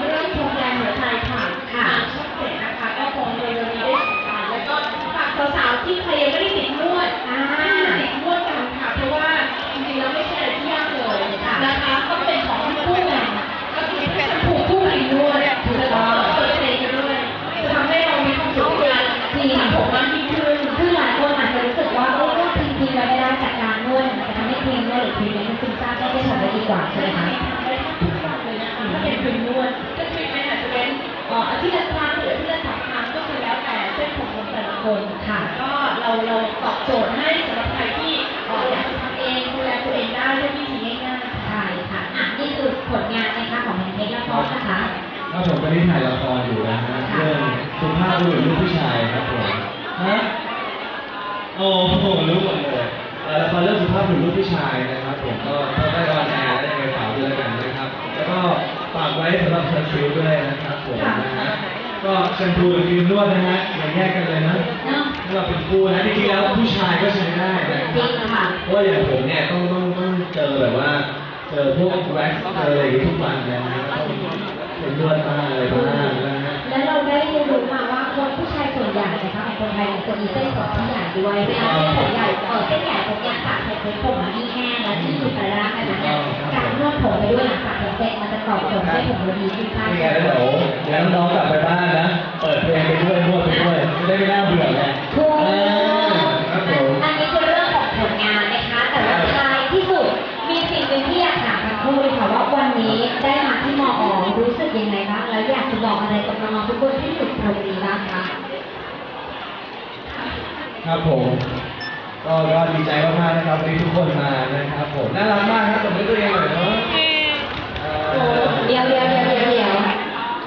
เรื่องโครงแรมหัวใจค่ะค่ะช่องเจ็ดนะคะ ก็คงเร็วๆนี้ได้ชมกันแล้วก็ฝากสาวๆที่ใครยังไม่ได้ติดนวดอ่าติดนวดกันค่ะ เพราะว่าจริงๆแล้วไม่ใช่อะไรที่ยากเลยนะคะก็เป็นของคู่แหล่งก็คือเป็นผูกคู่กินนวดแล้วก็เปิดเพลงกันด้วยจะทำให้เรามีความสุขกับการที่สระผมมากยิ่งขึ้นคือหลายคนอาจจะรู้สึกว่าเออนวดทิ้งทิ้งๆไว้ไม่ได้จากการนวดมันจะทำให้ครีมนวดหรือครีมนี้มันซึมซาบได้ได้ผลได้ดีกว่าใช่ไหมคะ อบโจทย์ให้สำหรับใครที่อยากจะทำเองดูแลตัวเองได้ด้วยวิธีง่ายๆใช่ค่ะอะนี่คือผลงานนะคะของแพนเค้กและพอสนะคะครับผมตอนนี้ถ่ายละครอยู่นะฮะเรื่องสุภาพบุรุษลูกผู้ชายครับผมฮะโอ้โหรู้หมดเลยละครเรื่องสุภาพบุรุษลูกผู้ชายนะครับผมก็ก็ได้ออนแอร์ได้ยังไงฝากด้วยแล้วกันนะครับ แล้วก็ฝากไว้สำหรับเซนซิลด้วยนะครับผมนะฮะก็แชมพูกับครีมนวดนะฮะอย่าแยกกันเลยนะ เนาะถ้าเราเป็นคู่นะจริงๆแล้วผู้ชายก็ใช้ได้นะคจริรับงค่ะเพราะว่าอย่างผมเนี่ยต้องต้องต้องเจอแบบว่าเจอพวกแว็กซ์เจออะไรอย่างงี้ทุกวันนะฮะต้องเป็นนวดบ้างอะไรบ้างนะฮะและเราได้เรียนรู้มาว่าคนผู้ชายส่วนใหญ่นะคะของคนไทยเนี่ยจะมีเส้นผมที่ใหญ่ด้วยเวลาเส้นผมใหญ่เออเส้นใหญ่ผมอยากสระเสร็จผมผมมันที่แห้งและที่อยู่ภาระขนาดนั้นการนวดผมไปด้วยหลังจากผมเสร็จมันจะตอบโจทย์ให้ผมเราดีขึ้นมากนี่ไงแล้วเดี๋ยวเดี๋ยวน้องๆกลับไปบ้านนะเปิดเพลงไปด้วยนวดไปด้วย นนี้ได้มาที่มอรู้สึกยังไงบ้างแล้วอยากจะบอกอะไรกับน้องๆทุกคนที่ฝึกตรงนี้บ้างคะครับผมก็ก็ดีใจมากๆนะครับวันนี้ทุกคนมานะครับผมน่ารักมากครับตบมือตัวเองหน่อยเนาะเออเดี๋ยวเดี๋ยวเดี๋ยวเดี๋ยวเดี๋ยว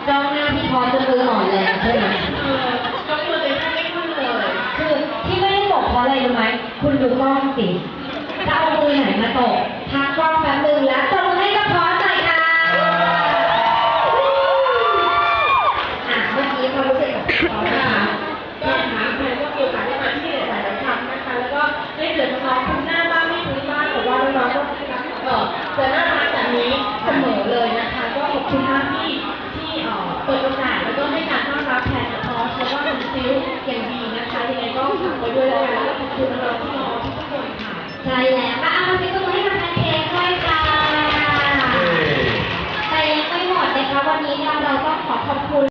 จ้องหน้าพี่พอจะมืออ่อนแรงใช่ไหมเออยกมือเลยถ้าไม่ขึ้นเลยคือที่ไม่ได้ตกเพราะอะไรรู้ไหมคุณดูกล้องสิจะเอามือไหนมาตก ยังไงก็ฝากไว้ด้วยแล้วกันแล้วก็ขอบคุณน้องๆที่มาทุกคนค่ะใช่แล้วค่ะเอามาเป็นตัว